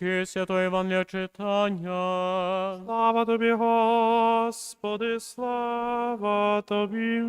Луки, святого Євангелія читання. Слава тобі, Господи, слава тобі.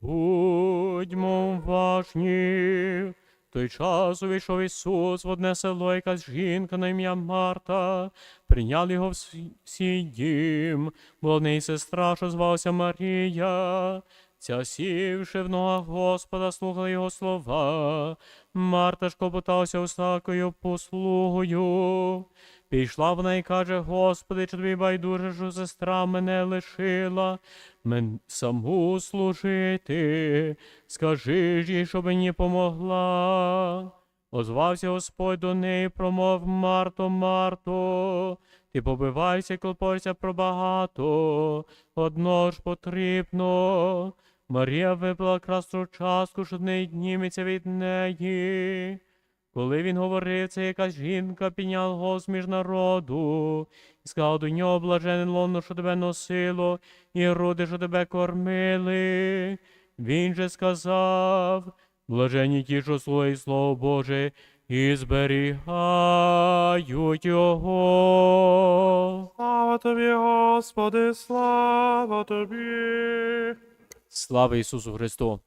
Будьмо уважні. В той час увійшов Ісус в одне село, якась жінка на ім'я Марта. Прийняли його в свій- дім, бо в неї сестра, що звалася Марія. Ця сівши в ногах Господа, слухала його слова. Марта ж клопоталася усякою послугою. Пішла вона і каже, Господи, чи тобі байдуже, що сестра мене лишила, мен саму служити, скажи ж їй, щоб мені помогла. Озвався Господь до неї, промов Марто, Марто, ти побивайся, і клопорся про багато, одно ж потрібно. Марія випила красну частку, що не дніметься від неї. Коли він говорив, це якась жінка підняла голос між народу, і сказала до нього блажене лоно, що тебе носило, і груди, що тебе кормили. Він же сказав, блажені ті, що слухають Слово Боже, і зберігають його. Слава тобі, Господи, слава тобі. Слава Ісусу Христу!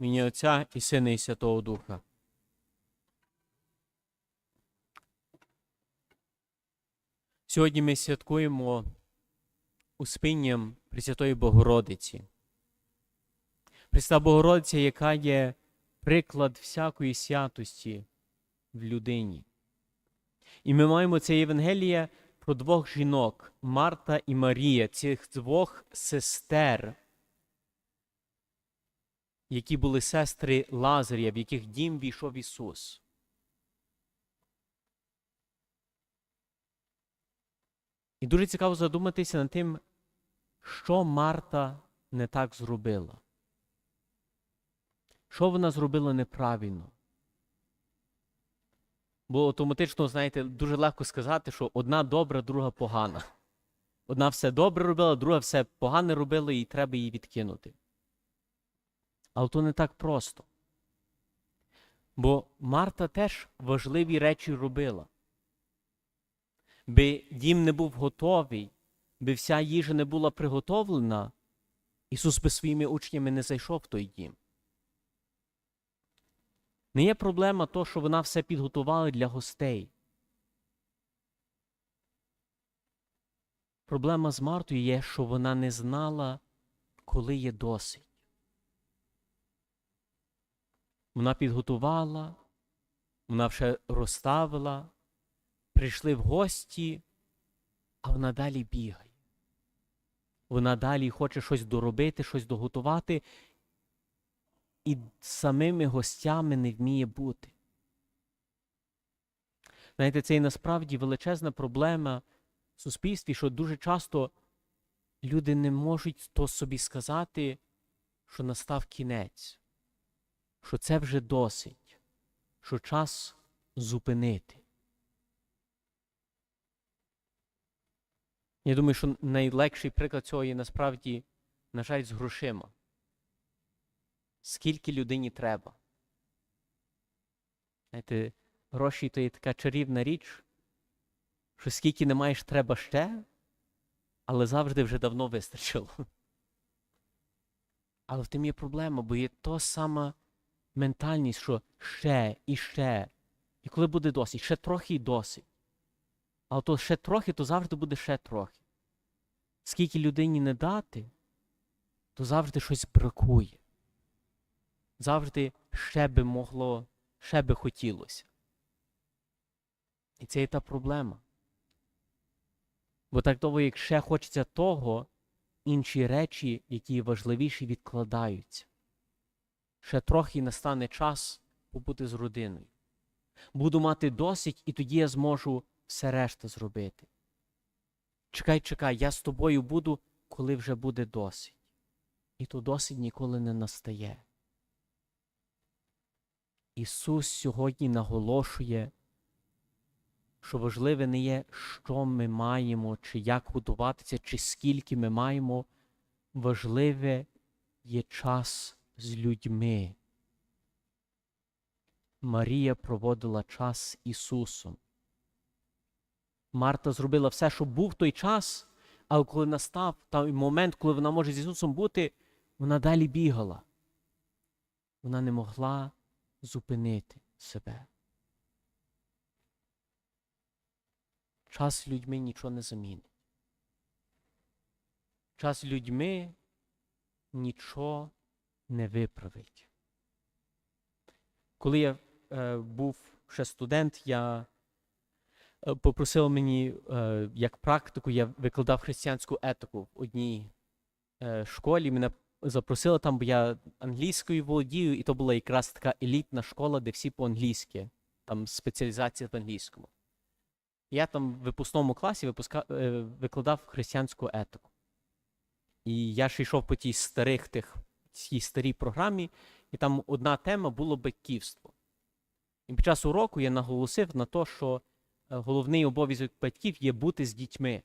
Ім'я Отця і Сина і Святого Духа. Сьогодні ми святкуємо успінням Пресвятої Богородиці. Пресвята Богородиця, яка є приклад всякої святості в людині. І ми маємо це Євангеліє про двох жінок Марта і Марія, цих двох сестер, які були сестри Лазаря, в яких дім війшов Ісус. І дуже цікаво задуматися над тим, що Марта не так зробила. Що вона зробила неправильно? Бо автоматично, знаєте, дуже легко сказати, що одна добра, друга погана. Одна все добре робила, друга все погане робила, і треба її відкинути. Але то не так просто. Бо Марта теж важливі речі робила. Би дім не був готовий, би вся їжа не була приготовлена, Ісус би своїми учнями не зайшов в той дім. Не є проблема то, що вона все підготувала для гостей. Проблема з Мартою є, що вона не знала, коли є досить. Вона підготувала, вона вже розставила, прийшли в гості, а вона далі бігає. Вона далі хоче щось доробити, щось доготувати, і самими гостями не вміє бути. Знаєте, це і насправді величезна проблема в суспільстві, що дуже часто люди не можуть то собі сказати, що настав кінець що це вже досить, що час зупинити. Я думаю, що найлегший приклад цього є насправді, на жаль, з грошима. Скільки людині треба? Знаєте, гроші то є така чарівна річ, що скільки не маєш, треба ще, але завжди вже давно вистачило. Але в тим є проблема, бо є то сама ментальність, що ще і ще. І коли буде досить, ще трохи і досить. Але то ще трохи, то завжди буде ще трохи. Скільки людині не дати, то завжди щось бракує. Завжди ще би могло, ще би хотілося. І це є та проблема. Бо так довго, як ще хочеться того, інші речі, які важливіші, відкладаються ще трохи настане час побути з родиною. Буду мати досить, і тоді я зможу все решта зробити. Чекай, чекай, я з тобою буду, коли вже буде досить. І то досить ніколи не настає. Ісус сьогодні наголошує, що важливе не є, що ми маємо, чи як готуватися, чи скільки ми маємо. Важливе є час з людьми. Марія проводила час з Ісусом. Марта зробила все, щоб був той час, але коли настав той момент, коли вона може з Ісусом бути, вона далі бігала. Вона не могла зупинити себе. Час з людьми нічого не замінить. Час людьми нічого не виправить. Коли я е, був ще студент, я е, попросив мені е, як практику, я викладав християнську етику в одній е, школі. Мене запросили там, бо я англійською володію, і то була якраз така елітна школа, де всі по-англійськи, там спеціалізація в англійському. Я там в випускному класі випуска, е, викладав християнську етику. І я ще йшов по тій старих тих, цій старій програмі, і там одна тема було батьківство. І під час уроку я наголосив на те, що е, головний обов'язок батьків є бути з дітьми.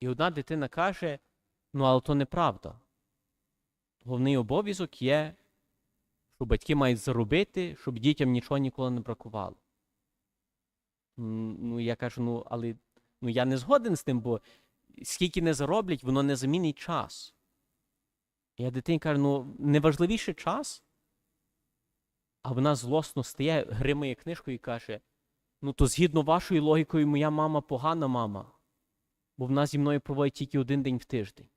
І одна дитина каже: ну, але то неправда. Головний обов'язок є, що батьки мають заробити, щоб дітям нічого ніколи не бракувало. Ну, я кажу, ну, але ну, я не згоден з тим, бо скільки не зароблять, воно не замінить час. Я дитині кажу, ну, неважливіше час. А вона злосно стає, гримає книжкою і каже: ну, то згідно вашою логікою, моя мама погана мама, бо вона зі мною проводить тільки один день в тиждень.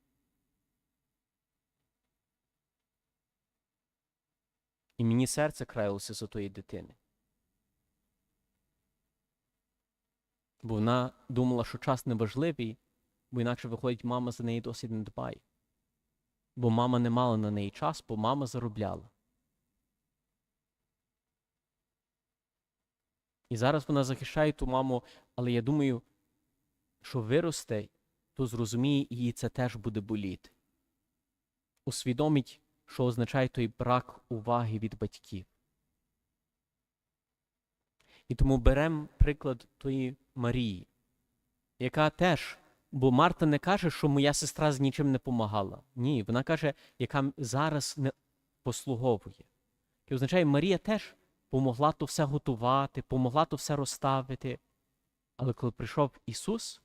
І мені серце краялося за тої дитини. Бо вона думала, що час неважливий, бо інакше виходить, мама за неї досить не дбає. Бо мама не мала на неї час, бо мама заробляла. І зараз вона захищає ту маму, але я думаю, що виросте, то зрозуміє, і їй це теж буде боліти. Усвідомить, що означає той брак уваги від батьків. І тому беремо приклад тої Марії, яка теж, бо Марта не каже, що моя сестра з нічим не помагала. Ні, вона каже, яка зараз не послуговує. І означає, Марія теж помогла то все готувати, помогла то все розставити. Але коли прийшов Ісус,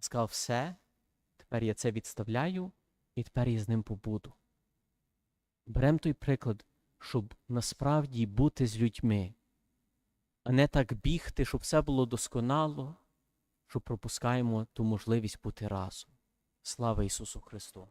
сказав, все, тепер я це відставляю, і тепер я з ним побуду. Беремо той приклад, щоб насправді бути з людьми, а не так бігти, щоб все було досконало, що пропускаємо ту можливість бути разом. Слава Ісусу Христу!